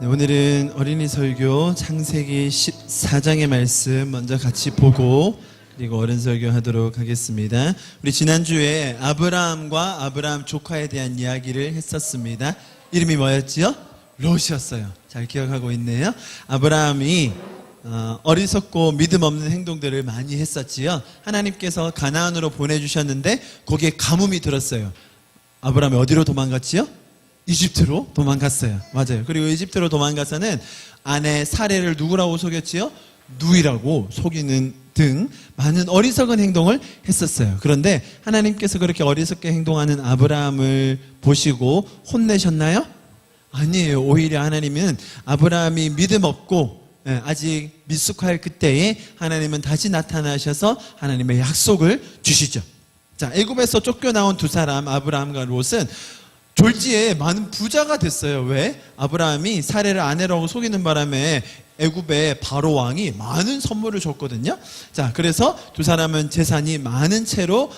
네, 오늘은 어린이 설교 창세기 14장의 말씀 먼저 같이 보고 그리고 어른 설교 하도록 하겠습니다. 우리 지난주에 아브라함과 아브라함 조카에 대한 이야기를 했었습니다. 이름이 뭐였지요? 롯이었어요. 잘 기억하고 있네요. 아브라함이 어, 어리석고 믿음 없는 행동들을 많이 했었지요. 하나님께서 가나안으로 보내주셨는데 거기에 가뭄이 들었어요. 아브라함이 어디로 도망갔지요? 이집트로 도망갔어요. 맞아요. 그리고 이집트로 도망가서는 아내 사례를 누구라고 속였지요? 누이라고 속이는 등 많은 어리석은 행동을 했었어요. 그런데 하나님께서 그렇게 어리석게 행동하는 아브라함을 보시고 혼내셨나요? 아니에요. 오히려 하나님은 아브라함이 믿음 없고 예, 아직 미숙할 그때에 하나님은 다시 나타나셔서 하나님의 약속을 주시죠. 자, 애굽에서 쫓겨나온 두 사람 아브라함과 롯은 졸지에 많은 부자가 됐어요. 왜? 아브라함이 사례를 아내라고 속이는 바람에 애굽의 바로 왕이 많은 선물을 줬거든요. 자, 그래서 두 사람은 재산이 많은 채로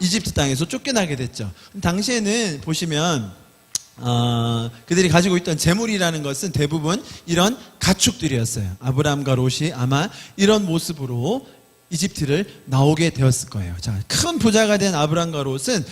이집트 땅에서 쫓겨나게 됐죠. 당시에는 보시면 어, 그들이 가지고 있던 재물이라는 것은 대부분 이런 가축들이었어요. 아브라함과 롯이 아마 이런 모습으로 이집트를 나오게 되었을 거예요. 자, 큰 부자가 된 아브라함과 롯은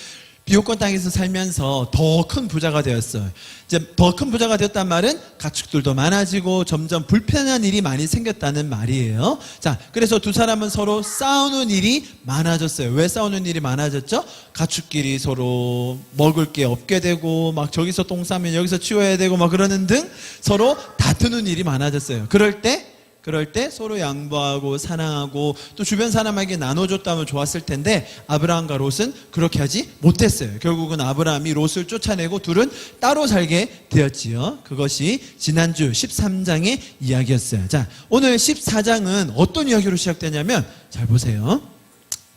비옥권 땅에서 살면서 더 큰 부자가 되었어요. 이제 더 큰 부자가 되었단 말은 가축들도 많아지고 점점 불편한 일이 많이 생겼다는 말이에요. 자, 그래서 두 사람은 서로 싸우는 일이 많아졌어요. 왜 싸우는 일이 많아졌죠? 가축끼리 서로 먹을 게 없게 되고 막 저기서 똥 싸면 여기서 치워야 되고 막 그러는 등 서로 다투는 일이 많아졌어요. 그럴 때 그럴 때 서로 양보하고 사랑하고 또 주변 사람에게 나눠줬다면 좋았을 텐데 아브라함과 롯은 그렇게 하지 못했어요. 결국은 아브라함이 롯을 쫓아내고 둘은 따로 살게 되었지요. 그것이 지난주 13장의 이야기였어요. 자, 오늘 14장은 어떤 이야기로 시작되냐면 잘 보세요.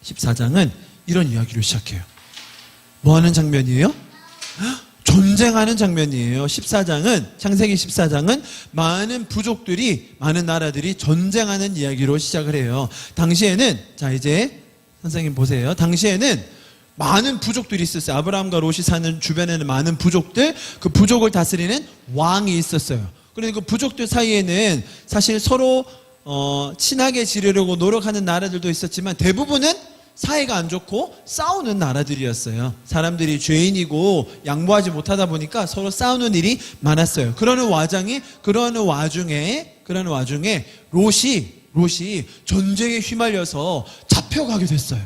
14장은 이런 이야기로 시작해요. 뭐 하는 장면이에요? 전쟁하는 장면이에요. 14장은 창세기 14장은 많은 부족들이 많은 나라들이 전쟁하는 이야기로 시작을 해요. 당시에는 자 이제 선생님 보세요. 당시에는 많은 부족들이 있었어요. 아브라함과 롯이 사는 주변에는 많은 부족들, 그 부족을 다스리는 왕이 있었어요. 그런데 그 부족들 사이에는 사실 서로 어, 친하게 지내려고 노력하는 나라들도 있었지만 대부분은 사이가 안 좋고 싸우는 나라들이었어요. 사람들이 죄인이고 양보하지 못하다 보니까 서로 싸우는 일이 많았어요. 그러는 와장이 그러는 와중에 그러는 와중에 롯이 롯이 전쟁에 휘말려서 잡혀가게 됐어요.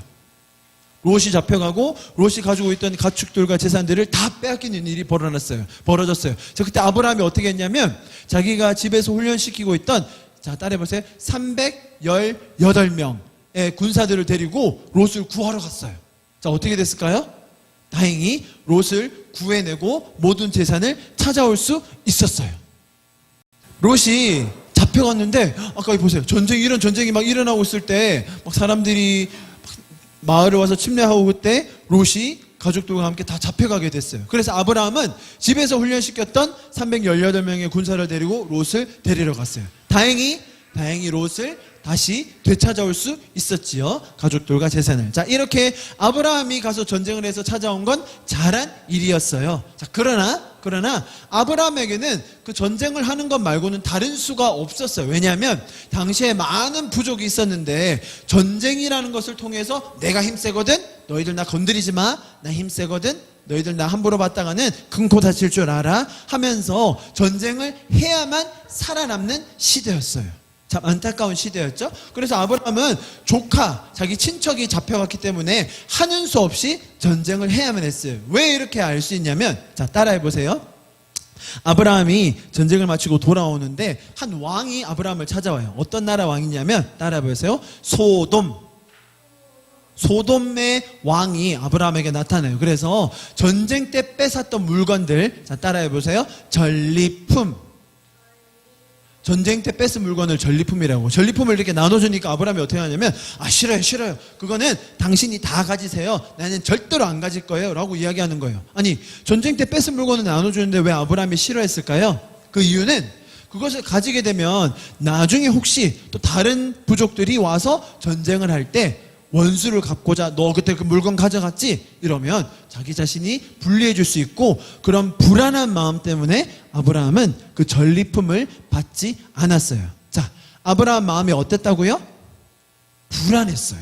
롯이 잡혀가고 롯이 가지고 있던 가축들과 재산들을 다 빼앗기는 일이 벌어났어요. 벌어졌어요. 자 그때 아브라함이 어떻게 했냐면 자기가 집에서 훈련시키고 있던 자 따라해 보세요. 318명의 군사들을 데리고 롯을 구하러 갔어요. 자 어떻게 됐을까요? 다행히 롯을 구해내고 모든 재산을 찾아올 수 있었어요. 롯이 잡혀갔는데 아까 보세요. 전쟁 이런 전쟁이 막 일어나고 있을 때 막 사람들이 막 마을에 와서 침례하고 그때 롯이 가족들과 함께 다 잡혀가게 됐어요. 그래서 아브라함은 집에서 훈련시켰던 318명의 군사를 데리고 롯을 데리러 갔어요. 다행히 다행히 롯을 다시 되찾아올 수 있었지요. 가족들과 재산을. 자, 이렇게 아브라함이 가서 전쟁을 해서 찾아온 건 잘한 일이었어요. 자, 그러나, 그러나 아브라함에게는 그 전쟁을 하는 것 말고는 다른 수가 없었어요. 왜냐하면 당시에 많은 부족이 있었는데 전쟁이라는 것을 통해서 내가 힘세거든? 너희들 나 건드리지 마. 나 힘세거든? 너희들 나 함부로 봤다가는 큰코 다칠 줄 알아 하면서 전쟁을 해야만 살아남는 시대였어요. 참 안타까운 시대였죠. 그래서 아브라함은 조카, 자기 친척이 잡혀갔기 때문에 하는 수 없이 전쟁을 해야만 했어요. 왜 이렇게 알 수 있냐면, 자, 따라해 보세요. 아브라함이 전쟁을 마치고 돌아오는데 한 왕이 아브라함을 찾아와요. 어떤 나라 왕이냐면, 따라해 보세요. 소돔. 소돔의 왕이 아브라함에게 나타나요. 그래서 전쟁 때 뺏었던 물건들, 자, 따라해 보세요. 전리품. 전쟁 때 뺏은 물건을 전리품이라고. 전리품을 이렇게 나눠주니까 아브라함이 어떻게 하냐면, 아, 싫어요, 싫어요. 그거는 당신이 다 가지세요. 나는 절대로 안 가질 거예요. 라고 이야기하는 거예요. 아니, 전쟁 때 뺏은 물건을 나눠주는데 왜 아브라함이 싫어했을까요? 그 이유는 그것을 가지게 되면 나중에 혹시 또 다른 부족들이 와서 전쟁을 할때 원수를 갚고자 너 그때 그 물건 가져갔지? 이러면 자기 자신이 불리해 줄 수 있고 그런 불안한 마음 때문에 아브라함은 그 전리품을 받지 않았어요. 자, 아브라함 마음이 어땠다고요? 불안했어요.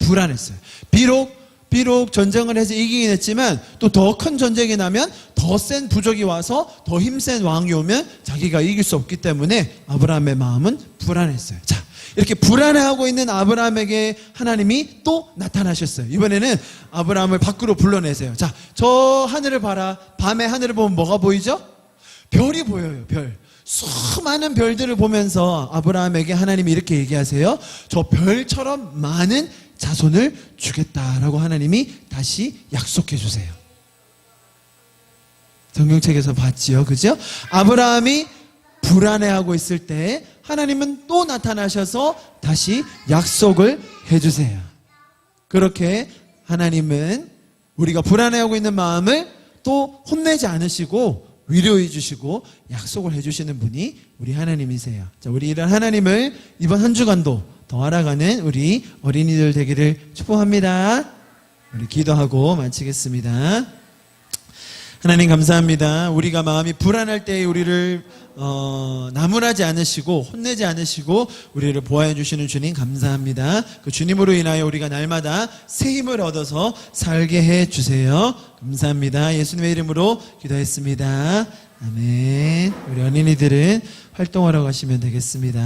불안했어요. 비록 비록 전쟁을 해서 이기긴 했지만 또 더 큰 전쟁이 나면 더 센 부족이 와서 더 힘센 왕이 오면 자기가 이길 수 없기 때문에 아브라함의 마음은 불안했어요. 자, 이렇게 불안해하고 있는 아브라함에게 하나님이 또 나타나셨어요. 이번에는 아브라함을 밖으로 불러내세요. 자, 저 하늘을 봐라. 밤에 하늘을 보면 뭐가 보이죠? 별이 보여요, 별. 수많은 별들을 보면서 아브라함에게 하나님이 이렇게 얘기하세요. 저 별처럼 많은 자손을 주겠다라고 하나님이 다시 약속해 주세요. 성경책에서 봤지요. 그죠? 아브라함이 불안해하고 있을 때 하나님은 또 나타나셔서 다시 약속을 해 주세요. 그렇게 하나님은 우리가 불안해하고 있는 마음을 또 혼내지 않으시고 위로해 주시고 약속을 해 주시는 분이 우리 하나님이세요. 자, 우리 이런 하나님을 이번 한 주간도 더 알아가는 우리 어린이들 되기를 축복합니다. 우리 기도하고 마치겠습니다. 하나님 감사합니다. 우리가 마음이 불안할 때 우리를 어, 나무라지 않으시고 혼내지 않으시고 우리를 보호해 주시는 주님 감사합니다. 그 주님으로 인하여 우리가 날마다 새 힘을 얻어서 살게 해 주세요. 감사합니다. 예수님의 이름으로 기도했습니다. 아멘. 우리 어린이들은 활동하러 가시면 되겠습니다.